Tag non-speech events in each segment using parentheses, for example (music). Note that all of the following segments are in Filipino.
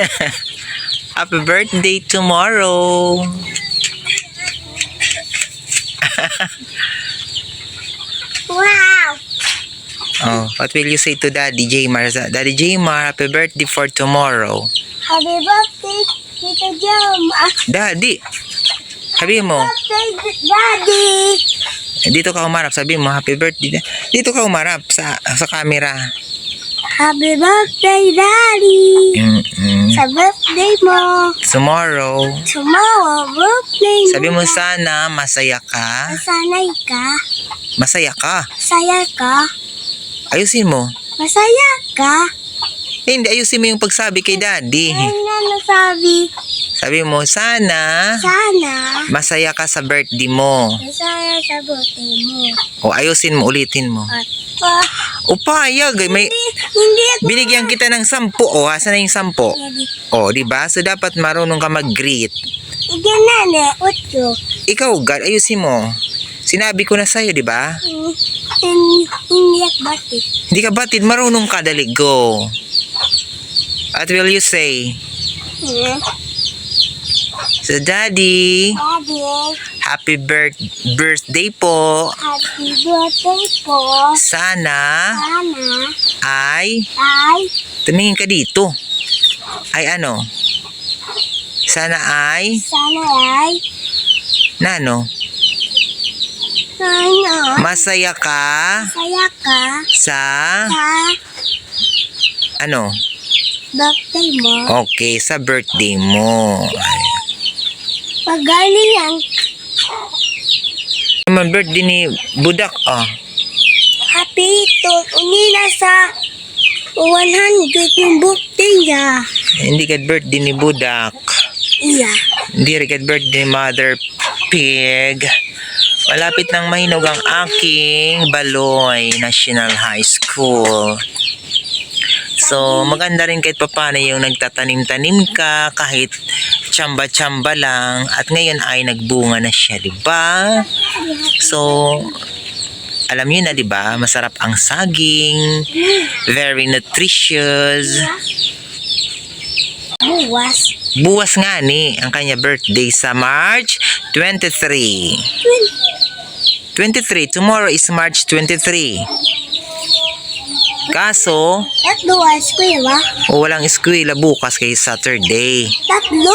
(laughs) Happy birthday tomorrow. Wow! Oh, what will you say to Daddy Jmar? Daddy Jmar, happy birthday for tomorrow. Happy birthday, Tito Jom! Ah, Daddy. Sabi mo, birthday, Daddy! dito ka umarap. Sabi mo, happy birthday. Dito ka umarap sa sa camera. Happy birthday, Daddy! Mm-mm. Sa birthday mo! Tomorrow. Tomorrow, birthday mo! Sabi mo sana masaya ka. Masanay ka? Masaya ka. Saya ka? Ayusin mo. Masaya ka? Eh, hindi, ayusin mo yung pagsabi kay Daddy. Ano nga nasabi? Sabi mo, sana Sana masaya ka sa birthday mo. masaya sa birthday mo. O ayusin mo, ulitin mo. At pa, O payag, eh, may hindi, hindi ako binigyan kita ng sampu. O, asa na yung sampu? ready. O, di ba? So dapat marunong ka mag-greet. Igen na na, otro. Ikaw, God, ayusin mo. Sinabi ko na sa'yo, di ba? Hindi, hindi ako batik. Hindi ka batid, marunong ka, dali, go. What will you say? Hmm. So, Daddy, Daddy, happy birth birthday po. happy birthday po. Sana Sana ay, ay tumingin ka dito. Ay ano? Sana ay, sana ay na ano? sana Masaya ka saya ka sa, sa ano? birthday mo. Okay, sa birthday mo. Pagaling yan, Naman birthday ni Budak, ah. happy to unila sa 100 yung birthday niya. Hindi ka birthday ni Budak. Iya. Hindi rin ka birthday ni Mother Pig. Malapit nang mahinog ang aking Baloy National High School. So, maganda rin kahit papano yung nagtatanim-tanim ka, kahit tsamba-tsamba lang, at ngayon ay nagbunga na siya, di ba? So, alam niyo na, di ba? Masarap ang saging, very nutritious. Buwas. Buwas nga ni ang kanya birthday sa March 23. 23. Tomorrow is March 23. Kaso, Tatlo ang eskwela. o walang eskwela bukas kay Saturday. Tatlo?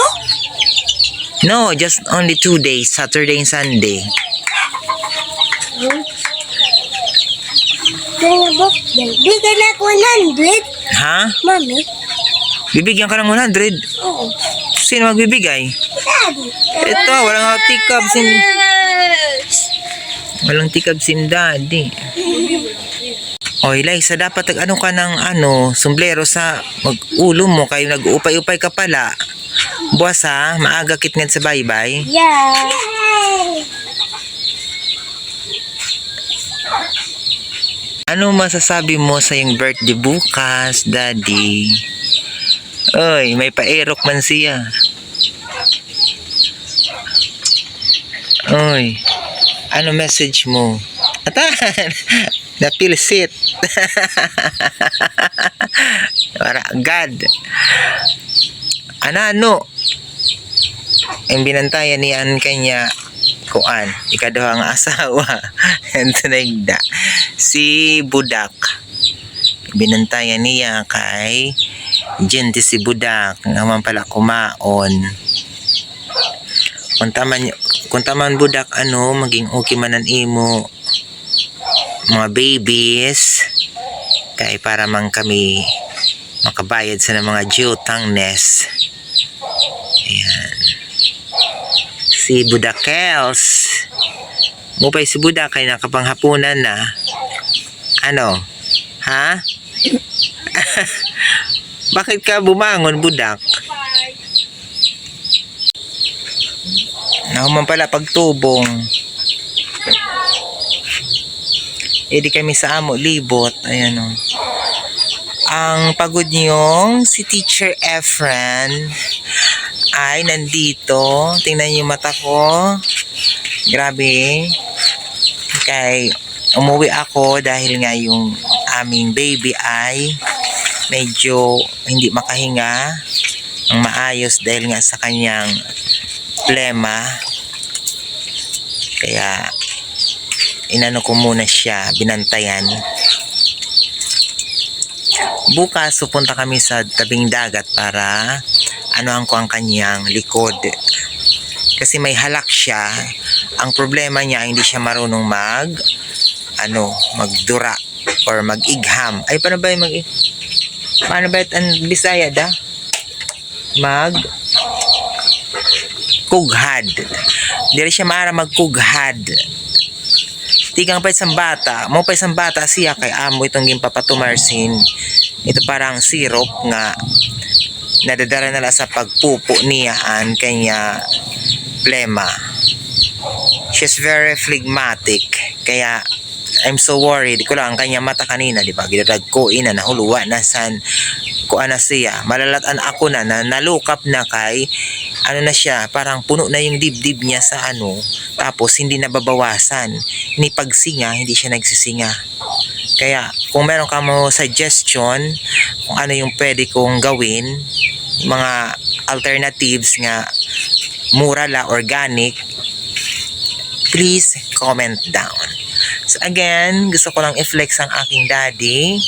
No, just only two days, Saturday and Sunday. Kaya birthday. Bigyan ako 100. Ha? Mami? Bibigyan ka ng 100. Oo. Sino magbibigay? Daddy. Ito, walang tikab sim... Walang tikab sim daddy. (laughs) Oy, Liza, dapat nag ano ka ng ano, sombrero sa mag-ulo mo kayo nag-upay-upay ka pala. Buwas ha, maaga kitngan sa baybay. Yeah. Ano masasabi mo sa yung birthday bukas, daddy? Oy, may pa-aerok man siya. Oy, ano message mo? Atan! (laughs) Napilsit. (laughs) Para God. Ano, ano? Ang binantayan niyan kanya kuan, ikaduha nga (laughs) asawa. Ito na igda. Si Budak. Binantayan niya kay Gente si Budak naman pala kumaon. Kung taman, kung taman Budak ano, maging okay manan imo mga babies kay para man kami makabayad sa mga jutangnes. Ayan. Si Budakels. Mupay si Budak kay nakapanghapunan na. Ano? Ha? (laughs) Bakit ka bumangon, Budak? Nakuman pala pagtubong. Eh di kami sa amo libot. Ayan o. Ang pagod niyong si Teacher Efren ay nandito. Tingnan yung mata ko. Grabe. Kay umuwi ako dahil nga yung aming baby ay medyo hindi makahinga. ang maayos dahil nga sa kanyang plema. Kaya inano ko muna siya, binantayan. Bukas pupunta kami sa tabing dagat para anuhan ko ang kanyang likod. Kasi may halak siya. Ang problema niya hindi siya marunong mag ano, magdura or mag-igham. Ay, paano ba yung mag Paano ba ang Bisaya da? Mag kughad. Dili siya maara magkughad. Tigang pa isang bata, mo pa isang bata siya kay amo itong gimpapatumarsin. Ito parang syrup nga nadadala nala sa pagpupo niyaan kanya plema. She's very phlegmatic. Kaya I'm so worried. Ko lang ang kanya mata kanina, di ba? Gidadag ko ina na huluwa na san ko ana siya. Malalatan ako na na nalukap na kay ano na siya, parang puno na yung dibdib niya sa ano. Tapos hindi nababawasan. Ni pagsinga, hindi siya nagsisinga. Kaya kung meron ka mo suggestion kung ano yung pwede kong gawin, mga alternatives nga mura la organic, please comment down. So again, gusto ko lang i-flex ang aking daddy.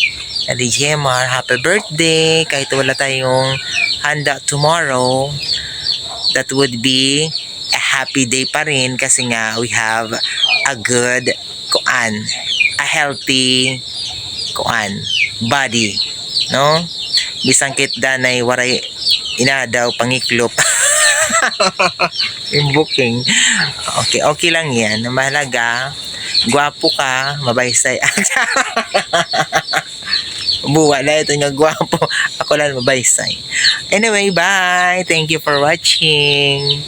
Daddy Jemar, happy birthday. Kahit wala tayong handa tomorrow, that would be a happy day pa rin kasi nga we have a good kuan, a healthy kuan, body. No? Bisang kit waray inadaw pangiklop. (laughs) (laughs) yung booking. Okay, okay lang yan. Mahalaga, gwapo ka, mabaysay. (laughs) Buwa na ito nga gwapo. Ako lang mabaysay. Anyway, bye. Thank you for watching.